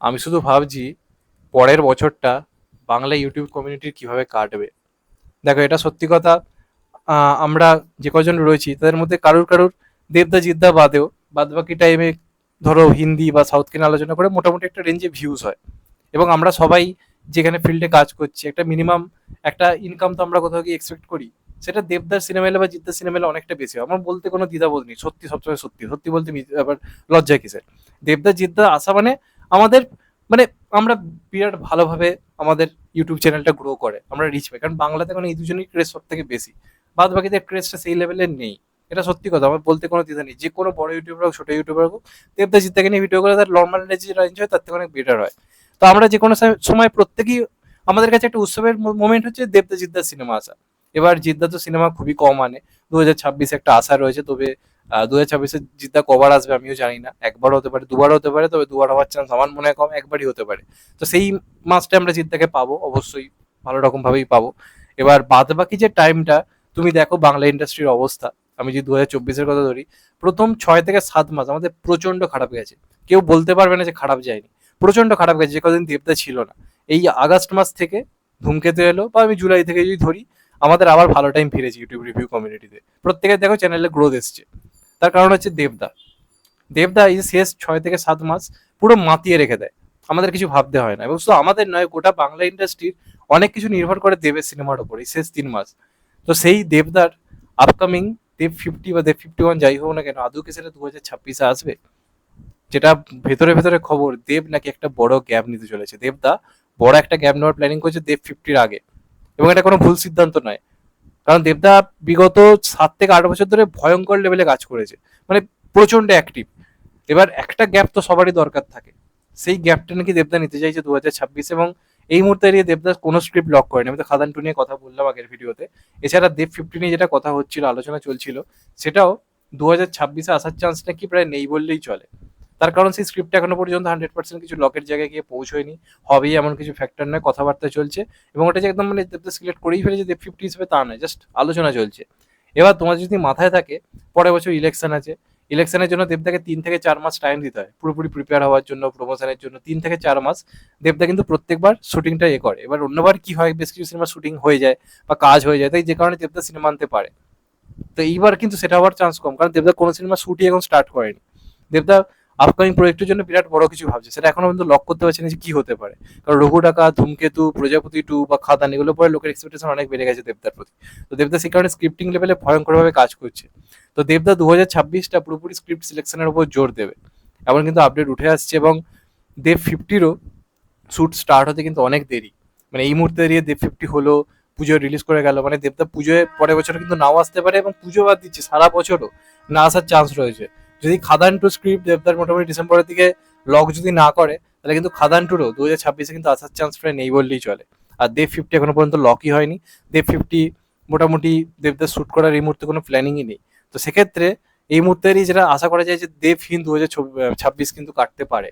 আমি শুধু ভাবছি পরের বছরটা বাংলা ইউটিউব কমিউনিটির কীভাবে কাটবে। দেখো, এটা সত্যি কথা আমরা যে কজন রয়েছি, তাদের মধ্যে কারুর কারুর দেবদা জিদ্দা বাদেও বাদ বাকি টাইমে ধরো হিন্দি বা সাউথ কিনে আলোচনা করে মোটামুটি একটা রেঞ্জে ভিউজ হয়। এবং আমরা সবাই যেখানে ফিল্ডে কাজ করছি, একটা মিনিমাম একটা ইনকাম তো আমরা কোথাও গিয়ে এক্সপেক্ট করি, সেটা দেবদার সিনেমা এলে বা জিদ্দার সিনেমা এলে অনেকটা বেশি হয়। আমার বলতে কোনো দ্বিধাবোধ নেই, সত্যি সবসময় সত্যি সত্যি বলতে আবার লজ্জা কিসের? দেবদা জিদ্দা আসা মানে আমাদের মানে আমরা বিরাট ভালোভাবে আমাদের ইউটিউব চ্যানেলটা গ্রো করে, আমরা রিচ পাই। কারণ বাংলাতে এখন এই দুজনই ক্রেজ সব থেকে বেশি। বাদ বাকিদের ক্রেজটা সেই লেভেলের নেই। এটা সত্যি কথা, আমার বলতে কোনো দ্বিধা নেই। যে কোনো বড় ইউটিউবার হোক, ছোটো ইউটিউবার হোক দেবদা জিদ্দাকে নিয়ে ভিডিও করে তার নর্মাল যে রেঞ্জ হয়, তার থেকে অনেক বেটার হয়। তো আমরা যে কোনো সময় প্রত্যেকেই, আমাদের কাছে একটা উৎসবের মোমেন্ট হচ্ছে দেবদা জিদ্দার সিনেমা আসা। এবার জিদ্দা তো সিনেমা খুবই কম আনে। দু হাজার ছাব্বিশে একটা আশা রয়েছে, তবে দু হাজার ছাব্বিশে জিদ্দা কবার আসবে আমিও জানি না। একবার হতে পারে দুবার হতে পারে, তবে দুবার হওয়ার চান্স আমার মনে হয় কম, একবারই হতে পারে। তো সেই মাসটা আমরা জিদ্দাকে পাবো, অবশ্যই ভালো রকম ভাবেই পাবো। এবার বাদ বাকি যে টাইমটা তুমি দেখো বাংলা ইন্ডাস্ট্রির অবস্থা। আমি যদি দু হাজার চব্বিশের কথা ধরি, প্রথম ছয় থেকে সাত মাস আমাদের প্রচণ্ড খারাপ গেছে। কেউ বলতে পারবে না যে খারাপ যায়নি। প্রচণ্ড খারাপ গেছে, যে কদিন দেবদা ছিল না। এই আগস্ট মাস থেকে ধূমকেতু এলো, বা আমি জুলাই থেকে যদি ধরি, আমাদের আবার ভালো টাইম ফিরেছে ইউটিউব রিভিউ কমিউনিটিতে প্রত্যেকের দেখো চ্যানেলে গ্রোথ এসছে। তার কারণ হচ্ছে দেবদা। দেবদা এই শেষ ছয় থেকে সাত মাস পুরো মাতিয়ে রেখে দেয়। আমাদের কিছু ভাবতে হয় না। এবং শুধু আমাদের নয়, গোটা বাংলা ইন্ডাস্ট্রির অনেক কিছু নির্ভর করে দেবের সিনেমার উপর এই শেষ তিন মাস। তো সেই দেবদার আপকামিং দেব ফিফটি বা দেব ফিফটি ওয়ান যাই হোক না কেন, আদৌ কি সেটা দু হাজার ছাব্বিশে আসবে? যেটা ভেতরে ভেতরে খবর, দেব নাকি একটা বড় গ্যাপ নিতে চলেছে। দেবদা বড় একটা গ্যাপ নেওয়ার প্ল্যানিং করছে দেব ফিফটির আগে। এবং এটা কোনো ভুল সিদ্ধান্ত নয়। কারণ দেবদা বিগত সাত থেকে আট বছর ধরে ভয়ঙ্কর লেভেলে কাজ করেছে। মানে প্রচণ্ড অ্যাক্টিভ এবার একটা গ্যাপ তো সবারই দরকার থাকে। সেই গ্যাপটা নাকি দেবদা নিতে চাইছে দু হাজার ছাব্বিশ এবং এই মুহূর্তে এরিয়ে দেবদাস কোনো স্ক্রিপ্ট লক করেনি। আমি তো খাদান টু নিয়ে কথা বললাম আগের ভিডিওতে। এছাড়া দেব ফিফটি নিয়ে যেটা কথা হচ্ছিল, আলোচনা চলছিল, সেটাও দু হাজার ছাব্বিশে আসার চান্স নাকি প্রায় নেই বললেই চলে। তার কারণ সেই স্ক্রিপ্ট এখনও পর্যন্ত হান্ড্রেড পার্সেন্ট কিছু লকের জায়গায় গিয়ে পৌঁছয়নি। হবেই এমন কিছু ফ্যাক্টর নয়, কথাবার্তা চলছে এবং ওটা যে একদম মানে সিলেক্ট করেই ফেলেছে দেব ফিফটি হিসেবে তা নয় জাস্ট আলোচনা চলছে। এবার তোমার যদি মাথায় থাকে, পরের বছর ইলেকশন আছে ইলেকশনের জন্য দেবদাকে তিন থেকে চার মাস টাইম দিতে হয়, পুরোপুরি প্রিপেয়ার হওয়ার জন্য প্রমোশনের জন্য, তিন থেকে চার মাস দেবদা কিন্তু প্রত্যেকবার শুটিংটা এ করে। এবার অন্যবার কি হয়, বেশ কিছু সিনেমা শুটিং হয়ে যায় বা কাজ হয়ে যায়, তাই যে কারণে দেবদা সিনেমা আনতে পারে। তো এইবার কিন্তু সেটা হওয়ার চান্স কম, কারণ দেবদা কোনো সিনেমা শুটই এখন স্টার্ট করেনি। দেবদা আপকামিং প্রজেক্টের জন্য বিরাট বড় কিছু ভাবছে। সেটা এখনও পর্যন্ত লক করতে পারছে না যে কি হতে পারে। কারণ রঘু ডাকা ধূমকেতু, প্রজাপতি টু বা খাদান এগুলো পরে লোকের এক্সপেকটেশন অনেক বেড়ে গেছে দেবদার প্রতি। তো দেবদা সেই কারণে স্ক্রিপ্টিং লেভেলে ভয়ঙ্করভাবে কাজ করছে। তো দেবদা দু হাজার ছাব্বিশটা পুরোপুরি স্ক্রিপ্ট সিলেকশনের উপর জোর দেবে। এমন কিন্তু আপডেট উঠে আসছে এবং দেব ফিফটিরও শ্যুট স্টার্ট হতে কিন্তু অনেক দেরি। মানে এই মুহূর্তে দাঁড়িয়ে দেব ফিফটি হলো, পুজো রিলিজ করে গেল। মানে দেবদা পুজোয় পরের বছর কিন্তু নাও আসতে পারে এবং পুজো বাদ দিচ্ছে, সারা বছরও। না আসার চান্স রয়েছে। যদি খাদান টু স্ক্রিপ্ট দেবদার মোটামুটি ডিসেম্বরের দিকে লক যদি না করে, তাহলে কিন্তু খাদান টুরও দু হাজার ছাব্বিশে কিন্তু আসার চান্স প্রায় নেই বললেই চলে। আর দেব ফিফটি এখনও পর্যন্ত লকই হয়নি। দেব ফিফটি মোটামুটি দেবদার শ্যুট করার এই মুহূর্তে কোনো প্ল্যানিংই নেই। তো সেক্ষেত্রে এই মুহূর্তেরই যেটা আশা করা যায় যে দেব হিন দু হাজার ছাব্বিশ কিন্তু কাটতে পারে।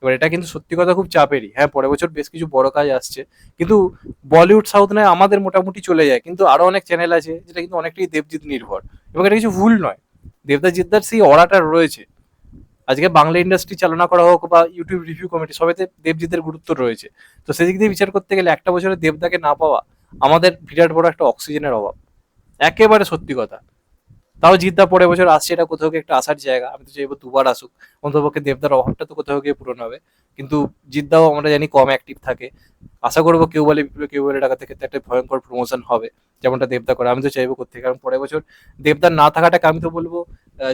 এবার এটা কিন্তু সত্যি কথা খুব চাপেরই। হ্যাঁ পরের বছর বেশ কিছু বড় কাজ আসছে। কিন্তু বলিউড সাউথ নয়, আমাদের মোটামুটি চলে যায়। কিন্তু আরও অনেক চ্যানেল আছে যেটা কিন্তু অনেকটাই দেবজিৎ নির্ভর। এবং এটা কিছু ভুল নয়। দেবদা জিদ্দার সেই অরাটা রয়েছে। আজকে বাংলা ইন্ডাস্ট্রি চালনা করা হোক বা ইউটিউব রিভিউ কমিটি সবাইতে দেবজিতের গুরুত্ব রয়েছে। তো সেদিক দিয়ে বিচার করতে গেলে একটা বছরে দেবদাকে না পাওয়া আমাদের বিরাট বড় একটা অক্সিজেনের অভাব। একেবারে সত্যি কথা। তাও জিদ্দা পরের বছর আসছে এটা কোথাও একটা আসার জায়গা। আমি তো চাইব দুবার আসুক অন্তপক্ষে দেবদার অভাবটা তো কোথাও গিয়ে পূরণ হবে। কিন্তু জিদ্দাও আমরা জানি কম অ্যাক্টিভ থাকে। আশা করব কেউ বলে বিপ্লব, কেউ বলে টাকা থেকে একটা ভয়ঙ্কর প্রমোশন হবে, যেমনটা দেবদা করে। আমি তো চাইব করতে কারণ পরের বছর দেবদার না থাকাটাকে আমি তো বলব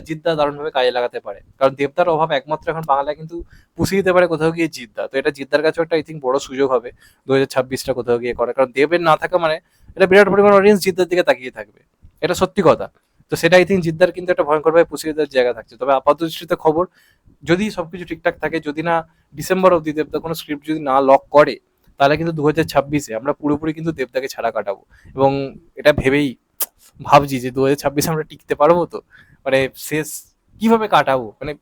জিদ্দা দারুণভাবে কাজে লাগাতে পারে। কারণ দেবদার অভাব একমাত্র এখন বাংলায় কিন্তু পুষিয়ে দিতে পারে কোথাও গিয়ে জিদ্দা। তো এটা জিদ্দার কাছেও একটা আই থিঙ্ক বড় সুযোগ হবে দু হাজার ছাব্বিশটা কোথাও গিয়ে করে কারণ দেবের না থাকা মানে এটা বিরাট পরিমাণ অডিয়েন্স জিদ্দার দিকে তাকিয়ে থাকবে। এটা সত্যি কথা। তো সেটা আই থিঙ্ক জিদ্দার কিন্তু একটা ভয়ঙ্করভাবে পুষিয়ে দেওয়ার জায়গা থাকছে। তবে আপাত দৃষ্টিতে খবর, যদি সবকিছু ঠিকঠাক থাকে, যদি না ডিসেম্বর অব্দি দেবদা কোনো স্ক্রিপ্ট যদি না লক করে, তাহলে কিন্তু দু হাজার ছাব্বিশে আমরা পুরোপুরি কিন্তু দেবদাকে ছাড়া কাটাবো। এবং এটা ভেবেই ভাবছি যে দু হাজার ছাব্বিশে আমরা টিকতে পারব তো। মানে শেষ কীভাবে কাটাবো? মানে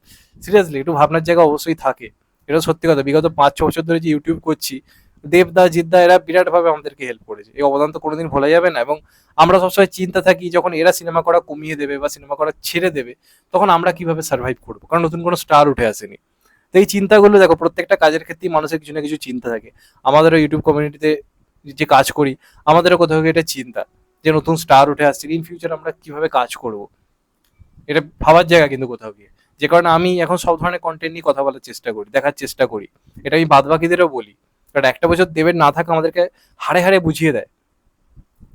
সিরিয়াসলি একটু ভাবনার জায়গা অবশ্যই থাকে। এটা সত্যি কথা। বিগত পাঁচ, ছ বছর ধরে যে ইউটিউব করছি দেবদা, জিদ্দা, এরা বিরাট ভাবে আমাদেরকে হেল্প করেছে। এই অবদান তো কোনোদিন ভোলা যাবে না এবং আমরা সবসময় চিন্তা থাকি, যখন এরা সিনেমা করা কমিয়ে দেবে বা সিনেমা করা ছেড়ে দেবে, তখন আমরা কীভাবে সার্ভাইভ করব? কারণ নতুন কোনো স্টার উঠে আসেনি। তো এই চিন্তাগুলো দেখো, প্রত্যেকটা কাজের ক্ষেত্রেই মানুষের কিছু না কিছু চিন্তা থাকে। আমাদেরও ইউটিউব কমিউনিটিতে যে কাজ করি, আমাদেরও কোথাও এটা চিন্তা যে নতুন স্টার উঠে আসছে ইন ফিউচার আমরা কীভাবে কাজ করব? এটা ভাবার জায়গা কিন্তু কোথাও গিয়ে। যে কারণে আমি এখন সব ধরনের কন্টেন্ট নিয়ে কথা বলার চেষ্টা করি, দেখার চেষ্টা করি। এটা আমি বাদবাকিদেরও বলি। কারণ একটা বছর দেবের না থাকা আমাদেরকে হাড়ে হাড়ে বুঝিয়ে দেয়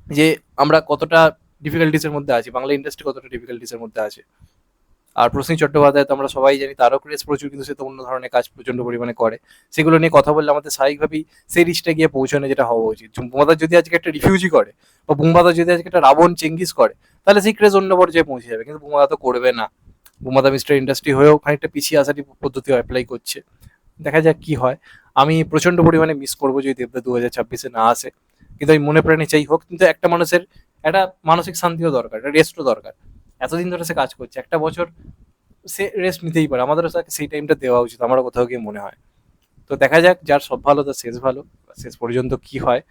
যে আমরা কতটা ডিফিকাল্টিসের মধ্যে আছি, বাংলা ইন্ডাস্ট্রি কতটা ডিফিকাল্টিসের মধ্যে আছে। আর প্রসেন চট্টোপাধ্যায় তো আমরা সবাই জানি, তারও ক্রেজ প্রচুর, কিন্তু সে তো অন্য ধরনের কাজ প্রচণ্ড পরিমাণে করে। সেগুলো নিয়ে কথা বললে আমাদের স্বাভাবিকভাবেই সেই রিচটা গিয়ে পৌঁছানো যেটা হওয়া উচিত। বুম্বাদা যদি আজকে একটা রিফিউজি করে, বা বুম্বাদা যদি আজকে একটা রাবণ চেঙ্গিস করে, তাহলে সেই ক্রেজ অন্য পর্যায়ে পৌঁছে যাবে। কিন্তু বুম্বাদা তো করবে না। বুম্বাদা মিস্টার ইন্ডাস্ট্রি হয়েও খানিকটা পিছিয়ে আসারই পদ্ধতি অ্যাপ্লাই করছে। দেখা যাক কি হয়। আমি প্রচণ্ড পরিমাণে মিস করব যদি দেবদা দু হাজার ছাব্বিশে না আসে। কিন্তু আমি মনে প্রাণে চাই হোক, কিন্তু একটা মানুষের একটা মানসিক শান্তিও দরকার, একটা রেস্টও দরকার। এতদিন ধরে সে কাজ করছে, একটা বছর সে রেস্ট নিতেই পারে। আমাদেরও তাকে সেই টাইমটা দেওয়া উচিত, আমারও কোথাও গিয়ে মনে হয়। তো দেখা যাক, যার সব ভালো, তার শেষ ভালো শেষ পর্যন্ত কি হয়।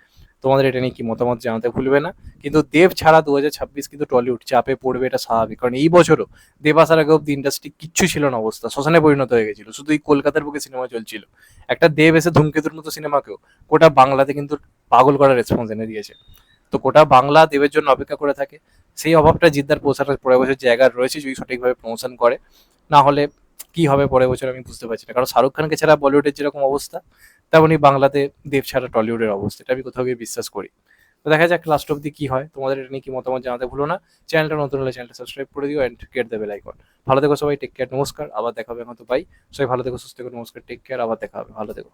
তোমাদের এটা নিয়ে কি মতামত জানাতে ভুলবে না। কিন্তু দেব ছাড়া দু হাজার ছাব্বিশ কিন্তু টলিউড চাপে পড়বে এটা স্বাভাবিক। কারণ এই বছরও দেব আসার আগে অব্দি ইন্ডাস্ট্রি কিচ্ছু ছিল না অবস্থা, শ্মশানে পরিণত হয়ে গেছিল, শুধু এই কলকাতার বুকে সিনেমা চলছিল। একটা দেব এসে ধূমকেতুর মতো সিনেমাকেও গোটা বাংলাতে কিন্তু পাগল করার রেসপন্স এনে দিয়েছে। তো গোটা বাংলা দেবের জন্য অপেক্ষা করে থাকে, সেই অভাবটা জিদ্দার পৌঁছানোর পরের বছর জায়গা রয়েছে যদি সঠিকভাবে প্রমোশন করে, না হলে কি হবে পরের বছর আমি বুঝতে পারছি না। কারণ শাহরুখ খানকে ছাড়া বলিউডের যেরকম অবস্থা তেমনই বাংলাতে দেব ছাড়া টলিউডের অবস্থা, এটা আমি কোথাও গিয়ে বিশ্বাস করি। তো দেখা যাক লাস্ট অব্দি কি হয়। তোমাদের এটা নিয়ে কি মতামত জানাতে ভুলো না। চ্যানেলটা নতুন হলে চ্যানেলটা সাবস্ক্রাইব করে দিও অ্যান্ড গেট দেবে লাইক ভালো থেকো সবাই টেক কেয়ার নমস্কার, আবার দেখাবে এখন তো পাই সবাই ভালো থেকো, সুস্থ থেকো, নমস্কার টেক কেয়ার আবার দেখাবে ভালো থেকো।